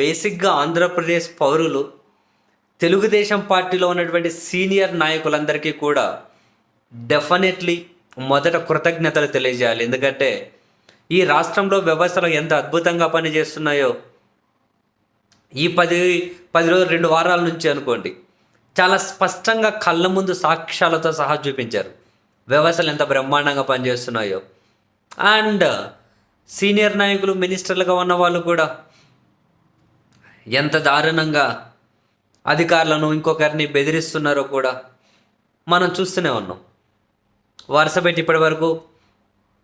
బేసిక్గా ఆంధ్రప్రదేశ్ పౌరులు తెలుగుదేశం పార్టీలో ఉన్నటువంటి సీనియర్ నాయకులందరికీ కూడా డెఫినెట్లీ మొదట కృతజ్ఞతలు తెలియజేయాలి. ఎందుకంటే ఈ రాష్ట్రంలో వ్యవస్థలు ఎంత అద్భుతంగా పనిచేస్తున్నాయో ఈ పది పది రోజులు రెండు వారాల నుంచి అనుకోండి చాలా స్పష్టంగా కళ్ళ ముందు సాక్ష్యాలతో సహా చూపించారు. వ్యవస్థలు ఎంత బ్రహ్మాండంగా పనిచేస్తున్నాయో. అండ్ సీనియర్ నాయకులు మినిస్టర్లుగా ఉన్న వాళ్ళు కూడా ఎంత దారుణంగా అధికారులను ఇంకొకరిని బెదిరిస్తున్నారో కూడా మనం చూస్తూనే ఉన్నాం. వరుస పెట్టి ఇప్పటి వరకు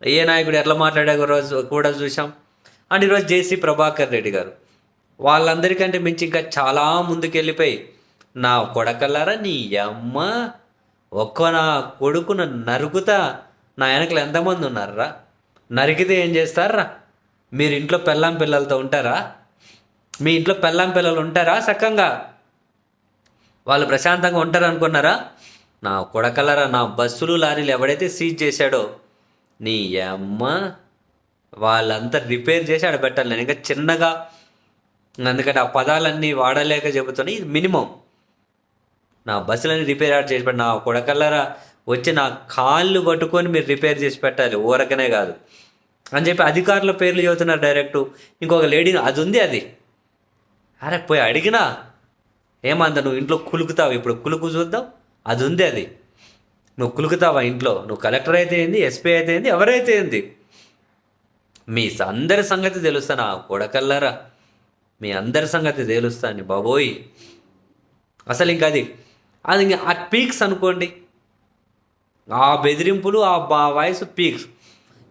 ఏ నాయకుడు ఎట్లా మాట్లాడారో రోజు కూడా చూసాం అండ్ ఈరోజు జేసీ ప్రభాకర్ రెడ్డి గారు వాళ్ళందరికంటే మించి ఇంకా చాలా ముందుకెళ్ళిపోయి నా కొడకల్లారా నీ అమ్మ ఒక్క నా కొడుకును నరుకుతా నా వెనకలు ఎంతమంది ఉన్నారా నరికితే ఏం చేస్తారా మీరు ఇంట్లో పెళ్ళాం పిల్లలతో ఉంటారా? మీ ఇంట్లో పెళ్ళాం పిల్లలు ఉంటారా సక్కంగా? వాళ్ళు ప్రశాంతంగా ఉంటారు అనుకున్నారా నా కొడకలరా నా బస్సులు లారీలు ఎవడైతే సీజ్ చేశాడో నీ అమ్మ వాళ్ళంతా రిపేర్ చేసి ఆడ పెట్టాలి. నేను ఇంకా చిన్నగా అందుకని ఆ పదాలన్నీ వాడలేక చెబుతున్నా. ఇది మినిమం. నా బస్సులన్నీ రిపేర్ ఆడ చేసి పెట్ట నా కొడకల్లరా వచ్చి నా కాళ్ళు పట్టుకొని మీరు రిపేర్ చేసి పెట్టాలి. ఊరకనే కాదు. అని చెప్పి అధికారుల పేర్లు చెబుతున్నారు డైరెక్ట్. ఇంకొక లేడీని అది ఉంది అది. అరే పోయి అడిగినా. ఏమంత నువ్వు ఇంట్లో కులుకుతావు ఇప్పుడు కులుకు చూద్దాం. అది ఉంది అది. నువ్వు కులుకుతావా ఇంట్లో? నువ్వు కలెక్టర్ అయితే ఏంది ఎస్పీ అయితే ఏంది ఎవరైతే ఏంది? మీ అందరి సంగతి తెలుస్తా నా కొడకల్లరా. మీ అందరి సంగతి తెలుస్తాను బాబోయ్. అసలు ఇంకా అది అది ఇంకా ఆ పీక్స్ అనుకోండి. ఆ బెదిరింపులు ఆ బా వాయిస్ పీక్స్.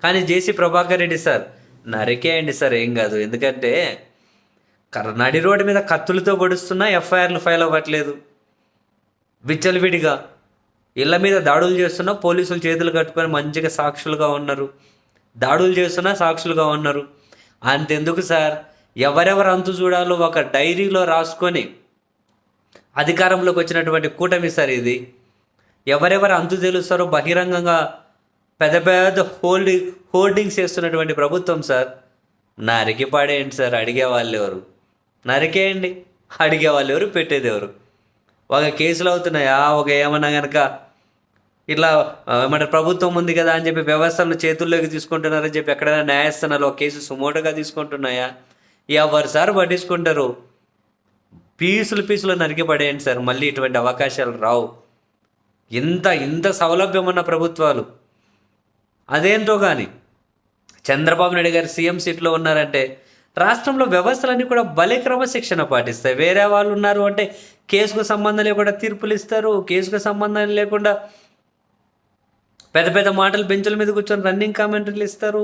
కానీ జేసీ ప్రభాకర్ రెడ్డి సార్ నరికేయండి సార్ ఏం కాదు. ఎందుకంటే కర్నాడి రోడ్డు మీద కత్తులతో గడుస్తున్నా ఎఫ్ఐఆర్లు ఫైల్ అవ్వట్లేదు. విచ్చలవిడిగా. ఇళ్ళ మీద దాడులు చేస్తున్నా పోలీసులు చేతులు కట్టుకొని మంచిగా సాక్షులుగా ఉన్నారు. దాడులు చేస్తున్నా సాక్షులుగా ఉన్నారు. అంతెందుకు సార్? ఎవరెవరు అంతు చూడాలో ఒక డైరీలో రాసుకొని అధికారంలోకి వచ్చినటువంటి కూటమి సార్ ఇది. ఎవరెవరు అంతు తెలుస్తారో బహిరంగంగా పెద్ద పెద్ద హోల్డింగ్ హోల్డింగ్స్ చేస్తున్నటువంటి ప్రభుత్వం సార్. నా అరిగిపాడేంటి సార్ అడిగే వాళ్ళు ఎవరు? నరికేయండి. అడిగే వాళ్ళు ఎవరు? పెట్టేదెవరు ఒక కేసులు అవుతున్నాయా? ఒక ఏమన్నా కనుక ఇట్లా ఏమంటారు ప్రభుత్వం ఉంది కదా అని చెప్పి వ్యవస్థలను చేతుల్లోకి తీసుకుంటున్నారని చెప్పి ఎక్కడైనా న్యాయస్థానాలు ఒక కేసు సుమోటోగా తీసుకుంటున్నాయా? ఎవరు సార్ పట్టించుకుంటారు? పీసులు పీసులు నరికి పడేయండి సార్. మళ్ళీ ఇటువంటి అవకాశాలు రావు. ఇంత ఇంత సౌలభ్యం ఉన్న ప్రభుత్వాలు. అదేంటో కానీ చంద్రబాబు నాయుడు గారు సీఎం సీట్లో ఉన్నారంటే రాష్ట్రంలో వ్యవస్థలన్నీ కూడా భలే క్రమశిక్షణ పాటిస్తాయి. వేరే వాళ్ళు ఉన్నారు అంటే కేసుకు సంబంధం లేకుండా తీర్పులు ఇస్తారు కేసుకు సంబంధం లేకుండా పెద్ద పెద్ద మాటలు బెంచుల మీద కూర్చొని రన్నింగ్ కామెంటరీలు ఇస్తారు.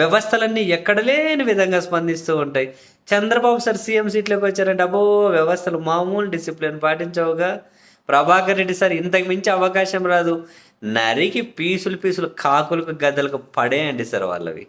వ్యవస్థలన్నీ ఎక్కడ లేని విధంగా స్పందిస్తూ ఉంటాయి. చంద్రబాబు సార్ సీఎం సీట్లోకి వచ్చారంటే అబ్బో వ్యవస్థలు మామూలు డిసిప్లిన్ పాటించవుగా. ప్రభాకర్ రెడ్డి సార్ ఇంతకు మించి అవకాశం రాదు. నరికి పీసులు పీసులు కాకులకు గద్దలకు పడేయండి సార్ వాళ్ళవి.